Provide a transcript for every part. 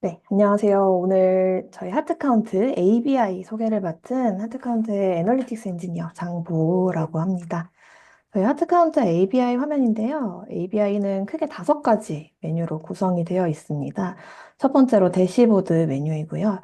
네, 안녕하세요. 오늘 저희 하트카운트 ABI 소개를 맡은 하트카운트의 애널리틱스 엔지니어 장보라고 합니다. 저희 하트카운트 ABI 화면인데요. ABI는 크게 다섯 가지 메뉴로 구성이 되어 있습니다. 첫 번째로 대시보드 메뉴이고요.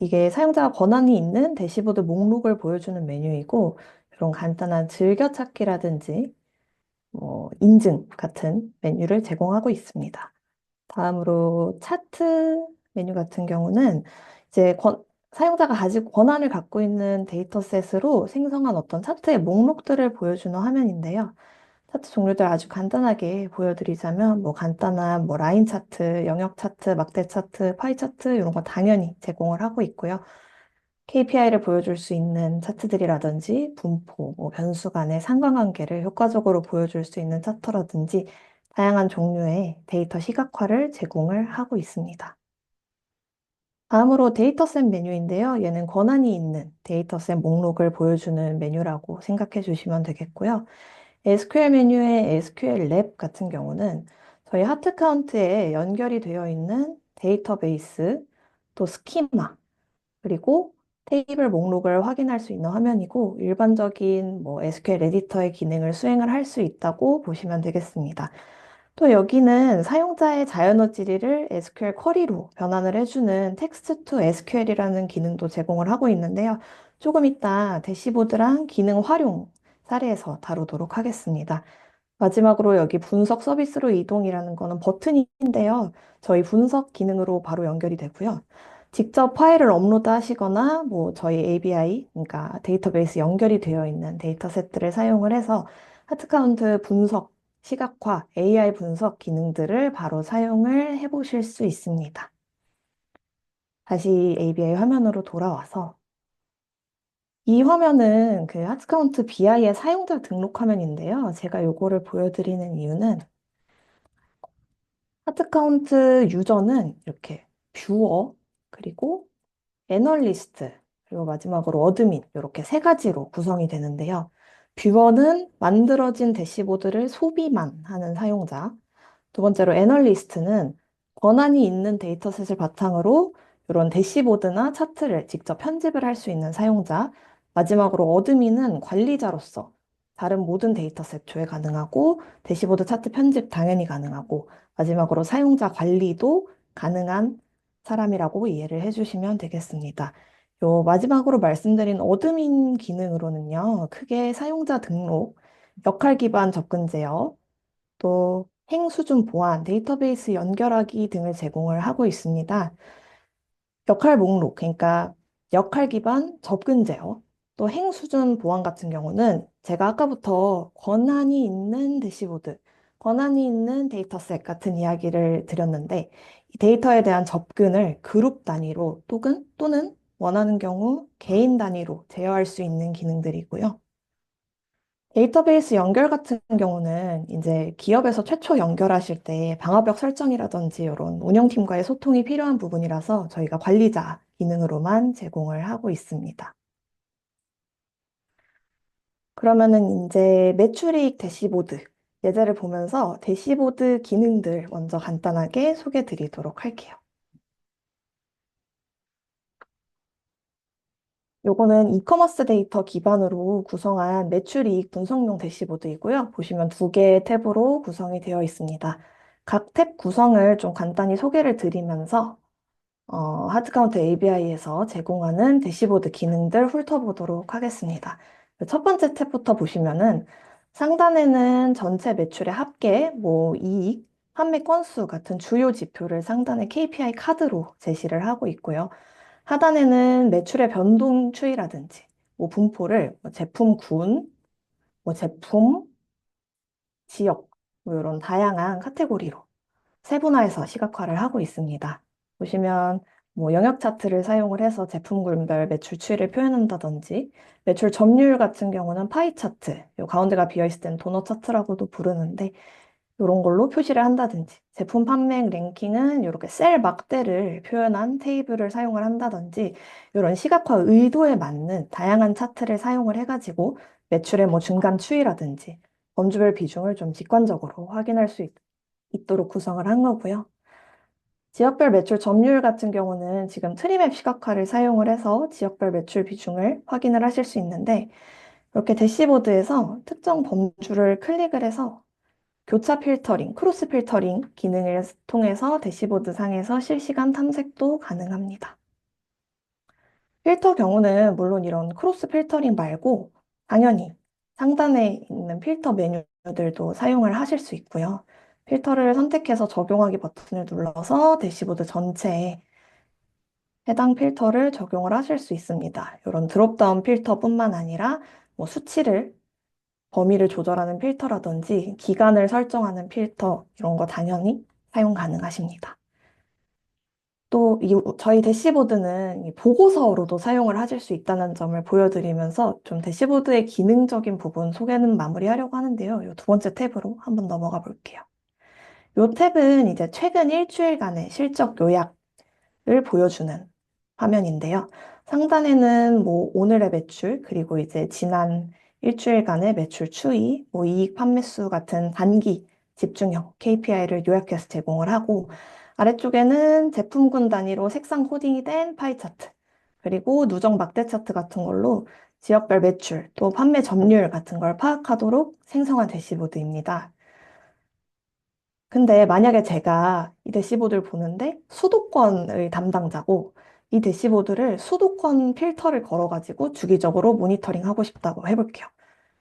이게 사용자가 권한이 있는 대시보드 목록을 보여주는 메뉴이고, 이런 간단한 즐겨찾기라든지, 뭐, 인증 같은 메뉴를 제공하고 있습니다. 다음으로 차트 메뉴 같은 경우는 이제 권- 사용자가 가지고 권한을 갖고 있는 데이터셋으로 생성한 어떤 차트의 목록들을 보여주는 화면인데요. 차트 종류들 아주 간단하게 보여드리자면 뭐 간단한 뭐 라인 차트, 영역 차트, 막대 차트, 파이 차트 이런 거 당연히 제공을 하고 있고요. KPI를 보여줄 수 있는 차트들이라든지 분포, 뭐 변수 간의 상관관계를 효과적으로 보여줄 수 있는 차트라든지 다양한 종류의 데이터 시각화를 제공을 하고 있습니다. 다음으로 데이터셋 메뉴인데요. 얘는 권한이 있는 데이터셋 목록을 보여주는 메뉴라고 생각해 주시면 되겠고요. SQL 메뉴의 SQL 랩 같은 경우는 저희 하트 카운트에 연결이 되어 있는 데이터베이스, 또 스키마, 그리고 테이블 목록을 확인할 수 있는 화면이고 일반적인 뭐 SQL 에디터의 기능을 수행을 할 수 있다고 보시면 되겠습니다. 또 여기는 사용자의 자연어 질의를 SQL 쿼리로 변환을 해주는 텍스트 투 SQL이라는 기능도 제공을 하고 있는데요. 조금 이따 대시보드랑 기능 활용 사례에서 다루도록 하겠습니다. 마지막으로 여기 분석 서비스로 이동이라는 거는 버튼인데요. 저희 분석 기능으로 바로 연결이 되고요. 직접 파일을 업로드 하시거나 뭐 저희 ABI, 그러니까 데이터베이스 연결이 되어 있는 데이터셋들을 사용을 해서 하트카운트 분석, 시각화, AI 분석 기능들을 바로 사용을 해보실 수 있습니다. 다시 ABI 화면으로 돌아와서 이 화면은 그 하트카운트 BI의 사용자 등록 화면인데요. 제가 요거를 보여드리는 이유는 하트카운트 유저는 이렇게 뷰어, 그리고 애널리스트, 그리고 마지막으로 어드민, 이렇게 세 가지로 구성이 되는데요. 뷰어는 만들어진 대시보드를 소비만 하는 사용자. 두 번째로 애널리스트는 권한이 있는 데이터셋을 바탕으로 이런 대시보드나 차트를 직접 편집을 할 수 있는 사용자. 마지막으로 어드민은 관리자로서 다른 모든 데이터셋 조회 가능하고 대시보드 차트 편집 당연히 가능하고 마지막으로 사용자 관리도 가능한 사람이라고 이해를 해주시면 되겠습니다. 요 마지막으로 말씀드린 어드민 기능으로는요, 크게 사용자 등록, 역할 기반 접근 제어, 또 행수준 보안, 데이터베이스 연결하기 등을 제공을 하고 있습니다. 역할 목록, 그러니까 역할 기반 접근 제어, 또 행수준 보안 같은 경우는 제가 아까부터 권한이 있는 대시보드, 권한이 있는 데이터셋 같은 이야기를 드렸는데 이 데이터에 대한 접근을 그룹 단위로 또는, 또는 원하는 경우 개인 단위로 제어할 수 있는 기능들이고요. 데이터베이스 연결 같은 경우는 이제 기업에서 최초 연결하실 때 방화벽 설정이라든지 이런 운영팀과의 소통이 필요한 부분이라서 저희가 관리자 기능으로만 제공을 하고 있습니다. 그러면은 이제 매출이익 대시보드 예제를 보면서 대시보드 기능들 먼저 간단하게 소개해 드리도록 할게요. 요거는 이커머스 데이터 기반으로 구성한 매출이익 분석용 대시보드이고요. 보시면 두 개의 탭으로 구성이 되어 있습니다. 각 탭 구성을 좀 간단히 소개를 드리면서 어, 하드카운트 ABI에서 제공하는 대시보드 기능들 훑어보도록 하겠습니다. 첫 번째 탭부터 보시면은 상단에는 전체 매출의 합계, 뭐 이익, 판매 건수 같은 주요 지표를 상단의 KPI 카드로 제시를 하고 있고요. 하단에는 매출의 변동 추이라든지 뭐 분포를 뭐 제품 군, 뭐 제품, 지역, 뭐 이런 다양한 카테고리로 세분화해서 시각화를 하고 있습니다. 보시면 뭐 영역 차트를 사용을 해서 제품군별 매출 추이를 표현한다든지 매출 점유율 같은 경우는 파이 차트, 요 가운데가 비어 있을 땐 도넛 차트라고도 부르는데 이런 걸로 표시를 한다든지 제품 판매 랭킹은 이렇게 셀 막대를 표현한 테이블을 사용을 한다든지 이런 시각화 의도에 맞는 다양한 차트를 사용을 해가지고 매출의 뭐 중간 추이라든지 범주별 비중을 좀 직관적으로 확인할 수 있, 있도록 구성을 한 거고요. 지역별 매출 점유율 같은 경우는 지금 트리맵 시각화를 사용을 해서 지역별 매출 비중을 확인을 하실 수 있는데 이렇게 대시보드에서 특정 범주를 클릭을 해서 교차 필터링, 크로스 필터링 기능을 통해서 대시보드 상에서 실시간 탐색도 가능합니다. 필터 경우는 물론 이런 크로스 필터링 말고 당연히 상단에 있는 필터 메뉴들도 사용을 하실 수 있고요. 필터를 선택해서 적용하기 버튼을 눌러서 대시보드 전체에 해당 필터를 적용을 하실 수 있습니다. 이런 드롭다운 필터뿐만 아니라 뭐 수치를 범위를 조절하는 필터라든지 기간을 설정하는 필터 이런 거 당연히 사용 가능하십니다. 또 이, 저희 대시보드는 이 보고서로도 사용을 하실 수 있다는 점을 보여드리면서 좀 대시보드의 기능적인 부분 소개는 마무리하려고 하는데요. 이 두 번째 탭으로 한번 넘어가 볼게요. 이 탭은 이제 최근 일주일간의 실적 요약을 보여주는 화면인데요. 상단에는 뭐 오늘의 매출, 그리고 이제 지난 일주일간의 매출 추이, 뭐 이익 판매수 같은 단기 집중형 KPI를 요약해서 제공을 하고 아래쪽에는 제품군 단위로 색상 코딩이 된 파이 차트, 그리고 누적 막대 차트 같은 걸로 지역별 매출, 또 판매 점유율 같은 걸 파악하도록 생성한 대시보드입니다. 근데 만약에 제가 이 대시보드를 보는데 수도권의 담당자고 이 대시보드를 수도권 필터를 걸어가지고 주기적으로 모니터링 하고 싶다고 해볼게요.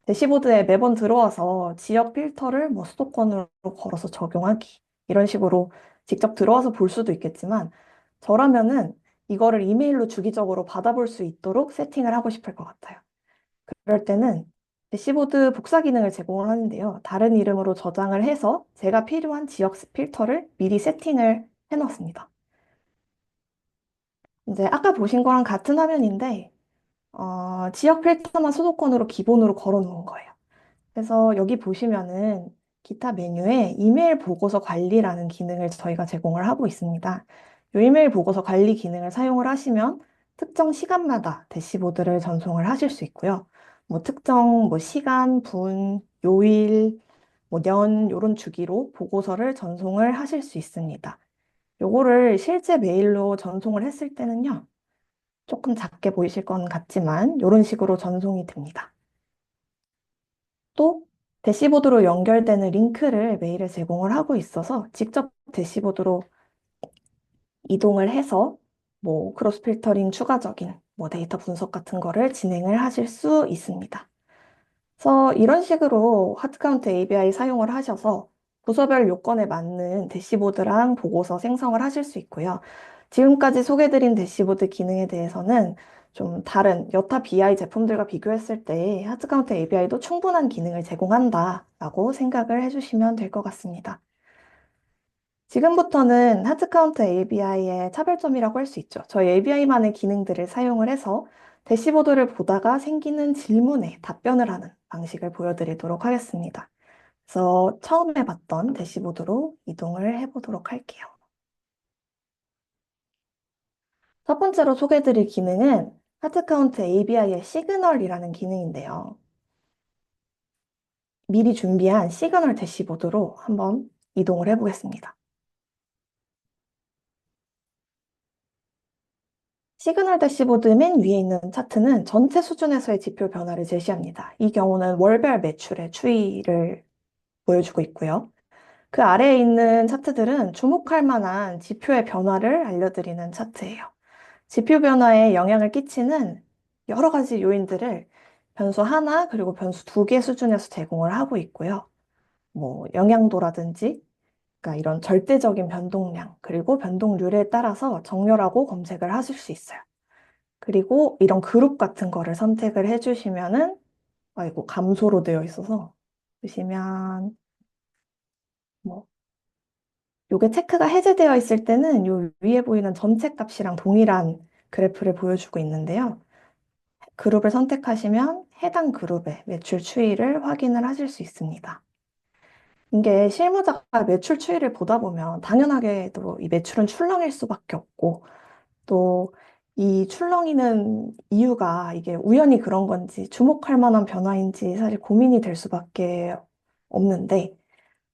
대시보드에 매번 들어와서 지역 필터를 뭐 수도권으로 걸어서 적용하기 이런 식으로 직접 들어와서 볼 수도 있겠지만 저라면은 이거를 이메일로 주기적으로 받아볼 수 있도록 세팅을 하고 싶을 것 같아요. 그럴 때는 대시보드 복사 기능을 제공을 하는데요. 다른 이름으로 저장을 해서 제가 필요한 지역 필터를 미리 세팅을 해놨습니다. 이제 아까 보신 거랑 같은 화면인데 어, 지역 필터만 수도권으로 기본으로 걸어 놓은 거예요. 그래서 여기 보시면은 기타 메뉴에 이메일 보고서 관리라는 기능을 저희가 제공을 하고 있습니다. 이 이메일 보고서 관리 기능을 사용을 하시면 특정 시간마다 대시보드를 전송을 하실 수 있고요. 뭐 특정 뭐 시간, 분, 요일, 뭐 년, 요런 주기로 보고서를 전송을 하실 수 있습니다. 요거를 실제 메일로 전송을 했을 때는요. 조금 작게 보이실 건 같지만 이런 식으로 전송이 됩니다. 또 대시보드로 연결되는 링크를 메일에 제공을 하고 있어서 직접 대시보드로 이동을 해서 뭐 크로스 필터링 추가적인 뭐 데이터 분석 같은 거를 진행을 하실 수 있습니다. 그래서 이런 식으로 하드카운트 ABI 사용을 하셔서 부서별 요건에 맞는 대시보드랑 보고서 생성을 하실 수 있고요. 지금까지 소개드린 대시보드 기능에 대해서는 좀 다른 여타 BI 제품들과 비교했을 때 하드카운트 ABI도 충분한 기능을 제공한다라고 생각을 해주시면 될 것 같습니다. 지금부터는 하드카운트 ABI의 차별점이라고 할 수 있죠. 저희 ABI만의 기능들을 사용을 해서 대시보드를 보다가 생기는 질문에 답변을 하는 방식을 보여드리도록 하겠습니다. 그래서 처음에 봤던 대시보드로 이동을 해보도록 할게요. 첫 번째로 소개해드릴 기능은 하드카운트 ABI의 시그널이라는 기능인데요. 미리 준비한 시그널 대시보드로 한번 이동을 해보겠습니다. 시그널 대시보드 맨 위에 있는 차트는 전체 수준에서의 지표 변화를 제시합니다. 이 경우는 월별 매출의 추이를 보여주고 있고요. 그 아래에 있는 차트들은 주목할 만한 지표의 변화를 알려드리는 차트예요. 지표 변화에 영향을 끼치는 여러 가지 요인들을 변수 하나 그리고 변수 두 개 수준에서 제공을 하고 있고요. 뭐 영향도라든지 그러니까 이런 절대적인 변동량 그리고 변동률에 따라서 정렬하고 검색을 하실 수 있어요. 그리고 이런 그룹 같은 거를 선택을 해주시면은 아이고 감소로 되어 있어서 보시면 뭐 요게 체크가 해제되어 있을 때는 요 위에 보이는 전체 값이랑 동일한 그래프를 보여주고 있는데요. 그룹을 선택하시면 해당 그룹의 매출 추이를 확인을 하실 수 있습니다. 이게 실무자가 매출 추이를 보다 보면 당연하게도 이 매출은 출렁일 수밖에 없고 또 이 출렁이는 이유가 이게 우연히 그런 건지 주목할 만한 변화인지 사실 고민이 될 수밖에 없는데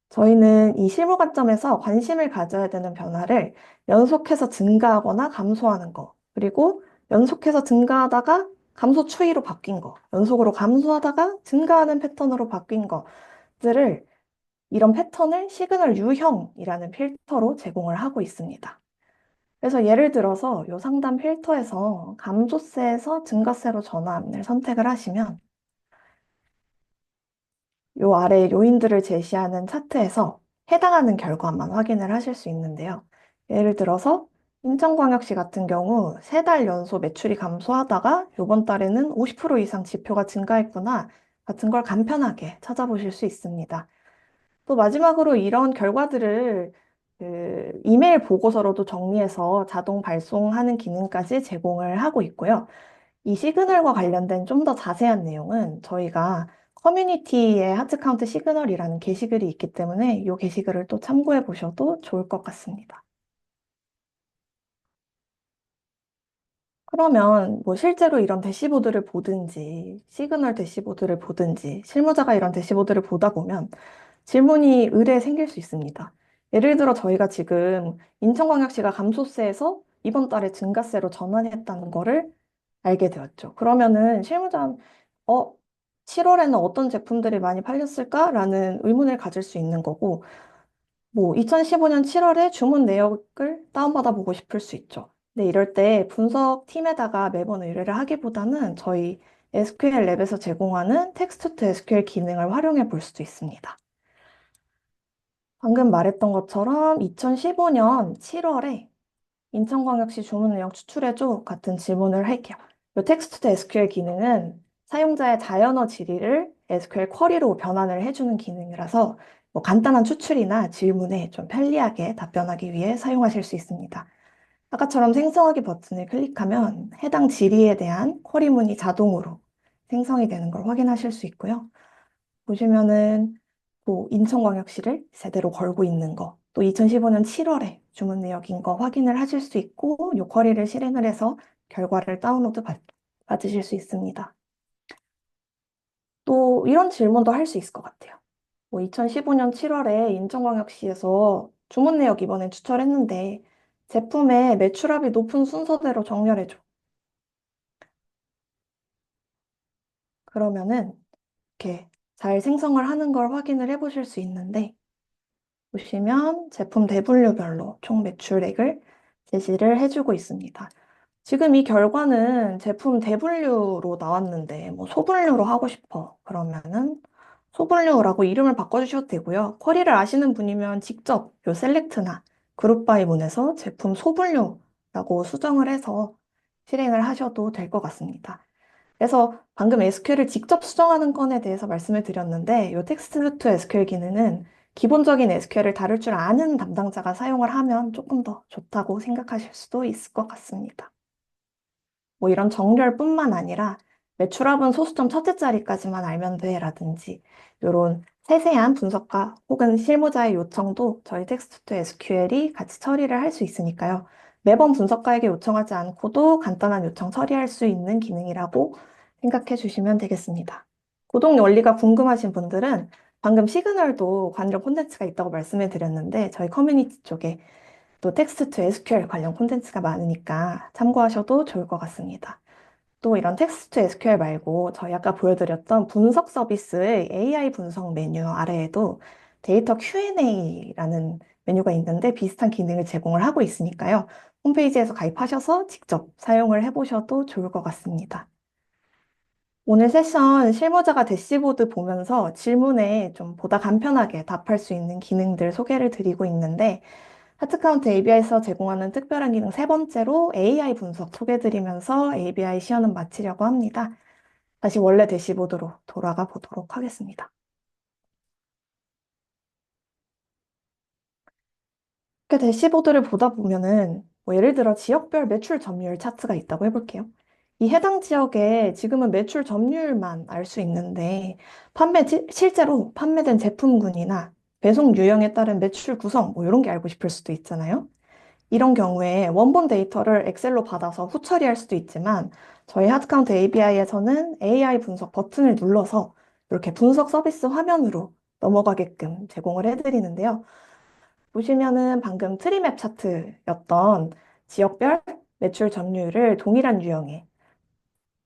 저희는 이 실무 관점에서 관심을 가져야 되는 변화를 연속해서 증가하거나 감소하는 거, 그리고 연속해서 증가하다가 감소 추이로 바뀐 거, 연속으로 감소하다가 증가하는 패턴으로 바뀐 것들을 이런 패턴을 시그널 유형이라는 필터로 제공을 하고 있습니다. 그래서 예를 들어서 이 상단 필터에서 감소세에서 증가세로 전환을 선택을 하시면 요 아래 요인들을 제시하는 차트에서 해당하는 결과만 확인을 하실 수 있는데요. 예를 들어서 인천광역시 같은 경우 세 달 연속 매출이 감소하다가 이번 달에는 50% 이상 지표가 증가했구나 같은 걸 간편하게 찾아보실 수 있습니다. 또 마지막으로 이런 결과들을 그 이메일 보고서로도 정리해서 자동 발송하는 기능까지 제공을 하고 있고요. 이 시그널과 관련된 좀 더 자세한 내용은 저희가 커뮤니티에 하트카운트 시그널이라는 게시글이 있기 때문에 이 게시글을 또 참고해 보셔도 좋을 것 같습니다. 그러면 뭐 실제로 이런 대시보드를 보든지 시그널 대시보드를 보든지 실무자가 이런 대시보드를 보다 보면 질문이 의뢰 생길 수 있습니다. 예를 들어 저희가 지금 인천광역시가 감소세에서 이번 달에 증가세로 전환했다는 거를 알게 되었죠. 그러면은 실무자, 어, 7월에는 어떤 제품들이 많이 팔렸을까라는 의문을 가질 수 있는 거고, 뭐 2015년 7월에 주문 내역을 다운받아 보고 싶을 수 있죠. 근데 이럴 때 분석팀에다가 매번 의뢰를 하기보다는 저희 SQL 랩에서 제공하는 텍스트 투 SQL 기능을 활용해 볼 수도 있습니다. 방금 말했던 것처럼 2015년 7월에 인천광역시 주문 내역 추출해줘 같은 질문을 할게요. 이 텍스트 투 SQL 기능은 사용자의 자연어 질의를 SQL 쿼리로 변환을 해주는 기능이라서 뭐 간단한 추출이나 질문에 좀 편리하게 답변하기 위해 사용하실 수 있습니다. 아까처럼 생성하기 버튼을 클릭하면 해당 질의에 대한 쿼리문이 자동으로 생성이 되는 걸 확인하실 수 있고요. 보시면은 또 인천광역시를 제대로 걸고 있는 거, 또 2015년 7월에 주문 내역인 거 확인을 하실 수 있고 요 쿼리를 실행을 해서 결과를 다운로드 받, 받으실 수 있습니다. 또 이런 질문도 할 수 있을 것 같아요. 뭐 2015년 7월에 인천광역시에서 주문 내역 이번에 추천했는데 제품의 매출압이 높은 순서대로 정렬해줘. 그러면은 이렇게 잘 생성을 하는 걸 확인을 해 보실 수 있는데 보시면 제품 대분류별로 총 매출액을 제시를 해주고 있습니다. 지금 이 결과는 제품 대분류로 나왔는데 뭐 소분류로 하고 싶어 그러면은 소분류라고 이름을 바꿔주셔도 되고요. 쿼리를 아시는 분이면 직접 요 셀렉트나 그룹 바이 문에서 제품 소분류라고 수정을 해서 실행을 하셔도 될 것 같습니다. 그래서 방금 SQL을 직접 수정하는 건에 대해서 말씀을 드렸는데 이 텍스트 투 SQL 기능은 기본적인 SQL을 다룰 줄 아는 담당자가 사용을 하면 조금 더 좋다고 생각하실 수도 있을 것 같습니다. 뭐 이런 정렬뿐만 아니라 매출합은 소수점 첫째 자리까지만 알면 돼 라든지 이런 세세한 분석과 혹은 실무자의 요청도 저희 텍스트 투 SQL이 같이 처리를 할 수 있으니까요. 매번 분석가에게 요청하지 않고도 간단한 요청 처리할 수 있는 기능이라고 생각해 주시면 되겠습니다. 구독 원리가 궁금하신 분들은 방금 시그널도 관련 콘텐츠가 있다고 말씀을 드렸는데 저희 커뮤니티 쪽에 또 텍스트 투 SQL 관련 콘텐츠가 많으니까 참고하셔도 좋을 것 같습니다. 또 이런 텍스트 투 SQL 말고 저희 아까 보여드렸던 분석 서비스의 AI 분석 메뉴 아래에도 데이터 Q&A라는 메뉴가 있는데 비슷한 기능을 제공을 하고 있으니까요. 홈페이지에서 가입하셔서 직접 사용을 해보셔도 좋을 것 같습니다. 오늘 세션 실무자가 대시보드 보면서 질문에 좀 보다 간편하게 답할 수 있는 기능들 소개를 드리고 있는데 하트카운트 ABI에서 제공하는 특별한 기능 세 번째로 AI 분석 소개드리면서 ABI 시연은 마치려고 합니다. 다시 원래 대시보드로 돌아가 보도록 하겠습니다. 대시보드를 보다 보면은 뭐 예를 들어 지역별 매출 점유율 차트가 있다고 해볼게요. 이 해당 지역에 지금은 매출 점유율만 알 수 있는데 판매 실제로 판매된 제품군이나 배송 유형에 따른 매출 구성 뭐 이런 게 알고 싶을 수도 있잖아요. 이런 경우에 원본 데이터를 엑셀로 받아서 후 처리할 수도 있지만 저희 하드카운트 ABI에서는 AI 분석 버튼을 눌러서 이렇게 분석 서비스 화면으로 넘어가게끔 제공을 해드리는데요. 보시면은 방금 트리맵 차트였던 지역별 매출 점유율을 동일한 유형의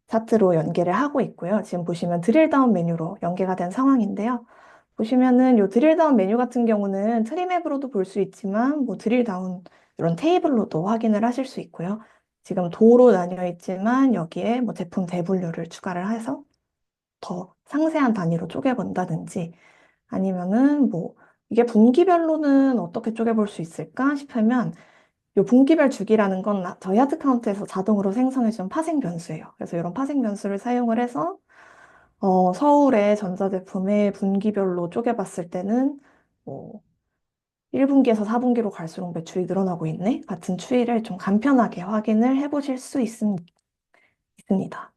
차트로 연계를 하고 있고요. 지금 보시면 드릴다운 메뉴로 연계가 된 상황인데요. 보시면은 요 드릴다운 메뉴 같은 경우는 트리맵으로도 볼 수 있지만 뭐 드릴다운 이런 테이블로도 확인을 하실 수 있고요. 지금 도로 나뉘어 있지만 여기에 뭐 제품 대분류를 추가를 해서 더 상세한 단위로 쪼개본다든지 아니면은 뭐 이게 분기별로는 어떻게 쪼개볼 수 있을까 싶으면 요 분기별 주기라는 건 나- 저희 하드 카운트에서 자동으로 생성해준 파생 변수예요. 그래서 이런 파생 변수를 사용을 해서 어, 서울의 전자제품의 분기별로 쪼개봤을 때는 뭐 1분기에서 4분기로 갈수록 매출이 늘어나고 있네? 같은 추이를 좀 간편하게 확인을 해보실 수 있음, 있습니다.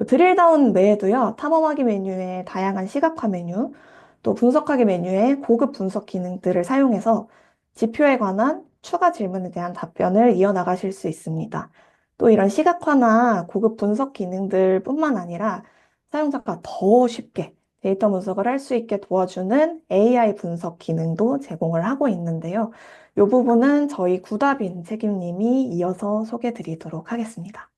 요 드릴다운 외에도요, 탐험하기 메뉴의 다양한 시각화 메뉴, 또 분석하기 메뉴의 고급 분석 기능들을 사용해서 지표에 관한 추가 질문에 대한 답변을 이어나가실 수 있습니다. 또 이런 시각화나 고급 분석 기능들 뿐만 아니라 사용자가 더 쉽게 데이터 분석을 할 수 있게 도와주는 AI 분석 기능도 제공을 하고 있는데요. 이 부분은 저희 구다빈 책임님이 이어서 소개해 드리도록 하겠습니다.